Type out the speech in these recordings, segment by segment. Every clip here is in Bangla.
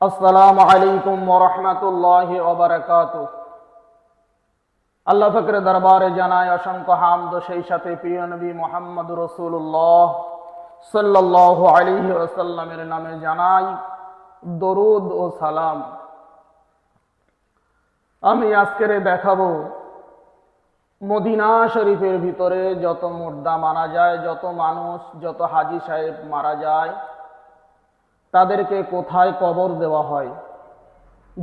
আসসালামু আলাইকুম ওবরাকাত আল্লাহ ফকরের দরবারে জানায় অসংখ্য হামদ, সেই সাথে প্রিয় নবী মোহাম্মদ রসুল্লাহ সাল্লাহ ওসাল্লামের নামে জানাই দরুদ ও সালাম। আমি আজকের দেখাবো মদিনা শরীফের ভিতরে যত মুর্দা মারা যায়, যত মানুষ, যত হাজি সাহেব মারা যায় তাদেরকে কোথায় কবর দেওয়া হয়?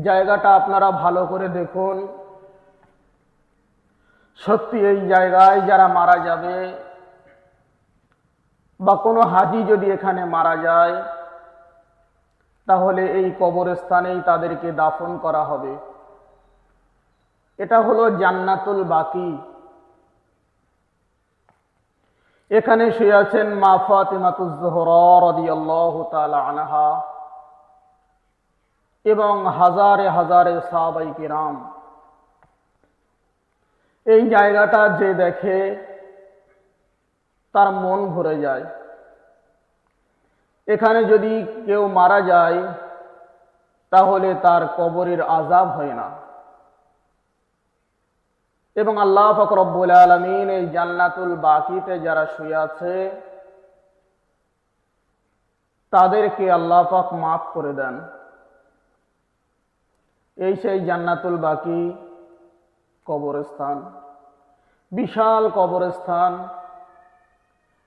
জায়গাটা আপনারা ভালো করে দেখুন। সত্যি এই জায়গায় যারা মারা যাবে বা কোনো হাজি যদি এখানে মারা যায়, তাহলে এই কবরস্থানেই তাদেরকে দাফন করা হবে। এটা হলো জান্নাতুল বাকি। এখানে শুয়ে আছেন মা ফাতিমাতুজ্জোহরা আনহা এবং হাজারে হাজারে সাহাবাই কিরাম। এই জায়গাটা যে দেখে তার মন ভরে যায়। এখানে যদি কেউ মারা যায়, তাহলে তার কবরের আজাব হয় না। এবং আল্লাহ ফকরব্বুল আলমিন এই জান্নাতুল বাকিতে যারা শুয়ে আছে, তাদেরকে আল্লাহ পাক মাফ করে দেন। এই সেই জান্নাতুল বাকি কবরস্থান। বিশাল কবরস্থান।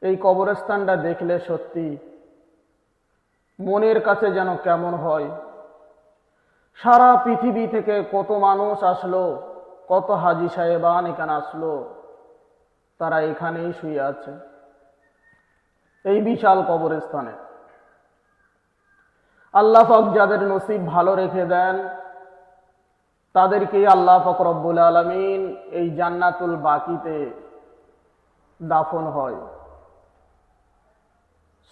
এই কবরস্থানটা দেখলে সত্যি মনের কাছে যেন কেমন হয়। সারা পৃথিবী থেকে কত মানুষ আসলো কত হাজি সাহেবান এখানে আসলো? তারা এখানেই শুয়ে আছে। এই বিশাল কবরস্থানে। আল্লাহ পাক যাদের নসিব ভালো রেখে দেন তাদেরকে আল্লাহ পাক রব্বুল আলমিন এই জান্নাতুল বাকিতে দাফন হয়।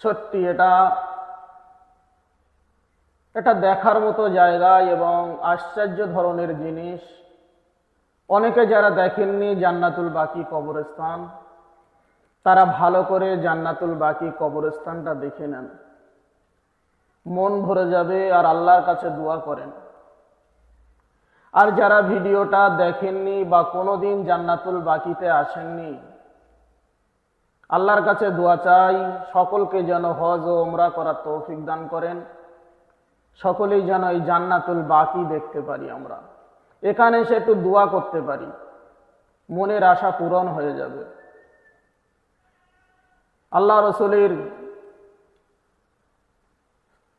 সত্যি এটা এটা দেখার মতো জায়গা এবং আশ্চর্য ধরনের জিনিস। অনেকে যারা দেখেননি জান্নাতুল বাকি কবরস্থান, তারা ভালো করে জান্নাতুল বাকি কবরস্থানটা দেখে নেন। মন ভরে যাবে আর আল্লাহর কাছে দোয়া করেন। আর যারা ভিডিওটা দেখেননি বা কোনোদিন জান্নাতুল বাকিতে আসেননি, আল্লাহর কাছে দোয়া চাই, সকলকে যেন হজ ও ওমরা করার তৌফিক দান করেন। সকলেই যেন এই জান্নাতুল বাকি দেখতে পারি আমরা। এখানে এসে একটু দোয়া করতে পারি। মনের আশা পূরণ হয়ে যাবে। আল্লাহ রসুলের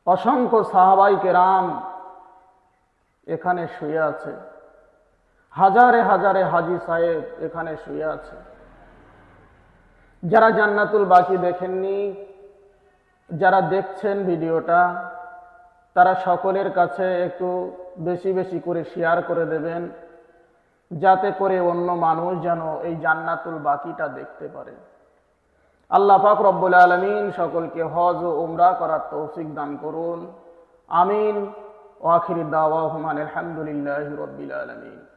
অসংখ্য সাহাবাই কেরাম এখানে শুয়ে আছে। হাজারে হাজারে হাজি সাহেব এখানে শুয়ে আছে। যারা জান্নাতুল বাকি দেখেননি, যারা দেখছেন ভিডিওটা, তারা সকলের কাছে একটু বেশি বেশি করে শেয়ার করে দেবেন, যাতে করে অন্য মানুষ যেন এই জান্নাতুল বাকিটা দেখতে পারে। আল্লাহ পাক রব্বুল আলমিন সকলকে হজ ও উমরা করার তৌফিক দান করুন। আমিন। ওয়াখির দাওয়া হুমান আলহামদুলিল্লাহ রব্বিল আলমিন।